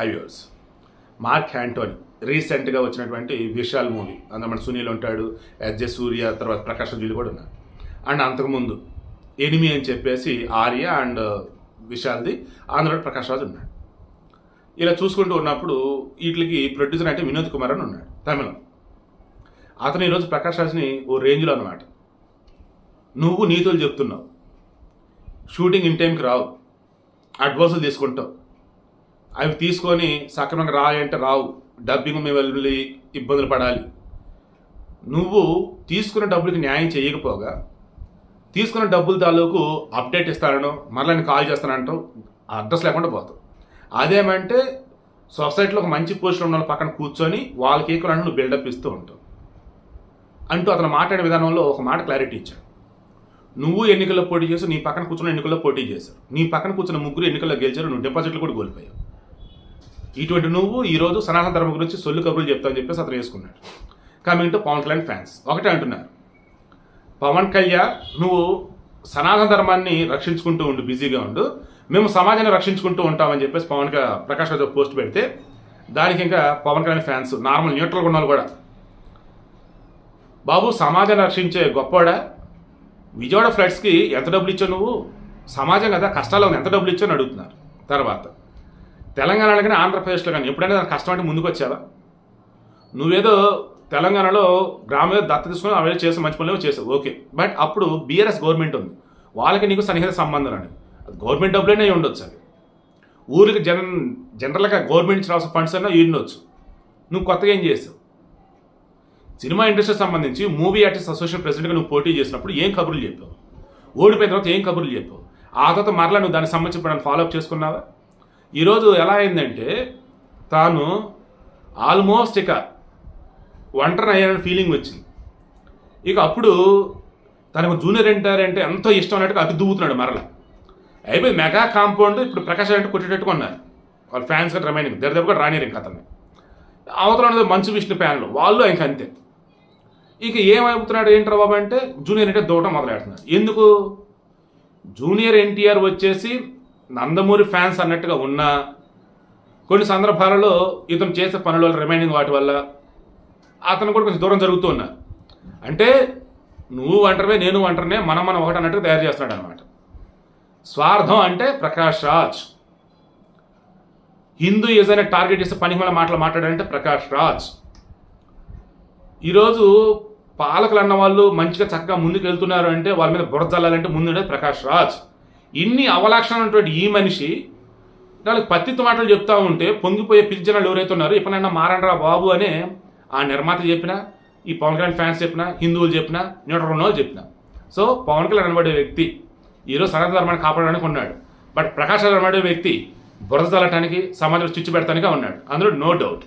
హైవ్యూర్స్ mark హ్యాంటోని రీసెంట్గా వచ్చినటువంటి Vishal movie. అందులో మన సునీల్ ఉంటాడు ఎస్ జె సూర్య తర్వాత ప్రకాష్ రాజులు కూడా ఉన్నారు. అండ్ అంతకుముందు ఎనిమి అని చెప్పేసి ఆర్య అండ్ uh, విశాల్ది ఆంధ్రలో ప్రకాష్ రాజు ఉన్నాడు. ఇలా చూసుకుంటూ ఉన్నప్పుడు వీటికి ప్రొడ్యూసర్ అంటే వినోద్ కుమార్ అని ఉన్నాడు తమిళం. అతను ఈరోజు ప్రకాష్ రాజ్ని ఓ రేంజ్లో అన్నమాట. నువ్వు నీతులు చెప్తున్నావు. షూటింగ్ ఇన్ టైంకి రావు. అడ్వాన్సులు తీసుకుంటావు. అవి తీసుకొని సక్రమంగా రాయంటే రావు. డబ్బింగ్ మేము వెళ్ళి ఇబ్బందులు పడాలి. నువ్వు తీసుకున్న డబ్బులకి న్యాయం చేయకపోగా తీసుకున్న డబ్బుల తాలూకు అప్డేట్ ఇస్తానో మరలా నేను కాల్ చేస్తానంటో అడ్రస్ లేకుండా పోతావు. అదేమంటే సొసైటీలో ఒక మంచి పొజిషన్ ఉన్న వాళ్ళ పక్కన కూర్చొని వాళ్ళకి ఈక్వల్ నువ్వు బిల్డప్ ఇస్తూ ఉంటావు. అంటూ అతను మాట్లాడే విధానంలో ఒక మాట క్లారిటీ ఇచ్చాడు. నువ్వు ఎన్నికల్లో పోటీ చేసి నీ పక్కన కూర్చున్న ఎన్నికల్లో పోటీ చేశారు నీ పక్కన కూర్చున్న ముగ్గురు ఎన్నికల్లో గెలిచారు నువ్వు డిపాజిట్లు కూడా కోల్పోయావు. ఇటువంటి నువ్వు ఈరోజు సనాతన ధర్మం గురించి సొల్లు కబుర్లు చెప్తావని చెప్పేసి అతను వేసుకున్నాడు. Coming to Pawan Kalyan fans ఒకటే అంటున్నారు. పవన్ కళ్యాణ్ నువ్వు సనాతన ధర్మాన్ని రక్షించుకుంటూ ఉండు బిజీగా ఉండు. మేము సమాజాన్ని రక్షించుకుంటూ ఉంటామని చెప్పేసి పవన్ ప్రకాష్ రాజు పోస్ట్ పెడితే దానికి ఇంకా పవన్ కళ్యాణ్ ఫ్యాన్స్ నార్మల్ న్యూట్రల్గా ఉన్న వాళ్ళు కూడా. బాబు సమాజాన్ని రక్షించే గొప్పవాడా విజయవాడ ఫ్లడ్స్కి ఎంత డబ్బులు ఇచ్చావు నువ్వు? సమాజం కదా కష్టాల్లో ఎంత డబ్బులు ఇచ్చావు అని అడుగుతున్నారు. తర్వాత తెలంగాణలో కానీ ఆంధ్రప్రదేశ్లో కానీ ఎప్పుడైనా కష్టం అంటే ముందుకు వచ్చావా నువ్వేదో తెలంగాణలో గ్రామంలో దత్త తీసుకుని అవే చేసే మంచి పనులు చేసావు. ఓకే. బట్ అప్పుడు బీఆర్ఎస్ గవర్నమెంట్ ఉంది. వాళ్ళకి నీకు సన్నిహిత సంబంధం అని గవర్నమెంట్ డబ్బులైనా ఉండొచ్చు అది. ఊరికి జన జనరల్గా గవర్నమెంట్ నుంచి రావాల్సిన ఫండ్స్ అయినా ఉండొచ్చు నువ్వు కొత్తగా ఏం చేస్తావు సినిమా ఇండస్ట్రీకి సంబంధించి మూవీ ఆర్టిస్ట్ అసోసియేషన్ ప్రెసిడెంట్గా నువ్వు పోటీ చేసినప్పుడు ఏం కబుర్లు చెప్పావు? ఓడిపోయిన తర్వాత ఏం కబుర్లు చెప్పావు? ఆ తర్వాత మరలా నువ్వు దానికి సంబంధించి ఫాలో అప్ చేసుకున్నావా? ఈరోజు ఎలా అయిందంటే తాను ఆల్మోస్ట్ ఇక ఒంటరి అయ్యాడని ఫీలింగ్ వచ్చింది. ఇక అప్పుడు తనకు జూనియర్ ఎన్టీఆర్ అంటే ఎంతో ఇష్టం అన్నట్టుగా అతి దువ్వుతున్నాడు మరలా. అయిపోయి మెగా కాంపౌండ్ ఇప్పుడు ప్రకాశం అంటే కొట్టేటట్టుగా ఉన్నారు. వాళ్ళ ఫ్యాన్స్ కూడా రిమైనింగ్ దగ్గర దగ్గర కూడా రానిరు ఇంకా అతన్ని. అవతల మంచు విష్ణు ఫ్యాన్లు వాళ్ళు ఇంక అంతే. ఇక ఏమైపోతున్నాడు ఏంటి బాబు అంటే జూనియర్ ఎన్టీఆర్ దూవటం మొదలెడుతున్నాడు ఎందుకు? జూనియర్ ఎన్టీఆర్ వచ్చేసి నందమూరి ఫ్యాన్స్ అన్నట్టుగా ఉన్నా కొన్ని సందర్భాలలో ఇతను చేసే పనుల వల్ల రిమైనింగ్ వాటి వల్ల అతను కూడా కొంచెం దూరం జరుగుతూ ఉన్నారు అంటే నువ్వు వంటరమే నేను ఒంటరినే మనం మనం ఒకటి అన్నట్టుగా తయారు చేస్తున్నాడు అనమాట స్వార్థం అంటే ప్రకాష్ రాజ్. హిందూ ఏదైనా టార్గెట్ చేస్తే పని మన మాటలు మాట్లాడాలంటే ప్రకాష్ రాజ్. ఈరోజు పాలకులు అన్న వాళ్ళు మంచిగా చక్కగా ముందుకు వెళ్తున్నారు అంటే వాళ్ళ మీద బురద చల్లాలంటే ముందుండేది ప్రకాష్ రాజ్. ఇన్ని అవలక్షణమైనటువంటి ఈ మనిషి వాళ్ళకి పత్తిత్వ మాటలు చెప్తా ఉంటే పొంగిపోయే పిలిచిన ఎవరైతే ఉన్నారో ఎప్పుడైనా మారండ్రా బాబు అనే ఆ నిర్మాత చెప్పినా ఈ పవన్ కళ్యాణ్ ఫ్యాన్స్ చెప్పినా హిందువులు చెప్పినా న్యూట్రల్ ఉన్న చెప్పిన. చెప్పినా సో పవన్ కళ్యాణ్ అనబడే వ్యక్తి ఈరోజు సనాతన ధర్మాన్ని కాపాడడానికి ఉన్నాడు. బట్ ప్రకాష్ అనబడే వ్యక్తి బురద చల్లటానికి సమాజంలో చిచ్చు పెడతానిగా ఉన్నాడు. అందులో నో డౌట్.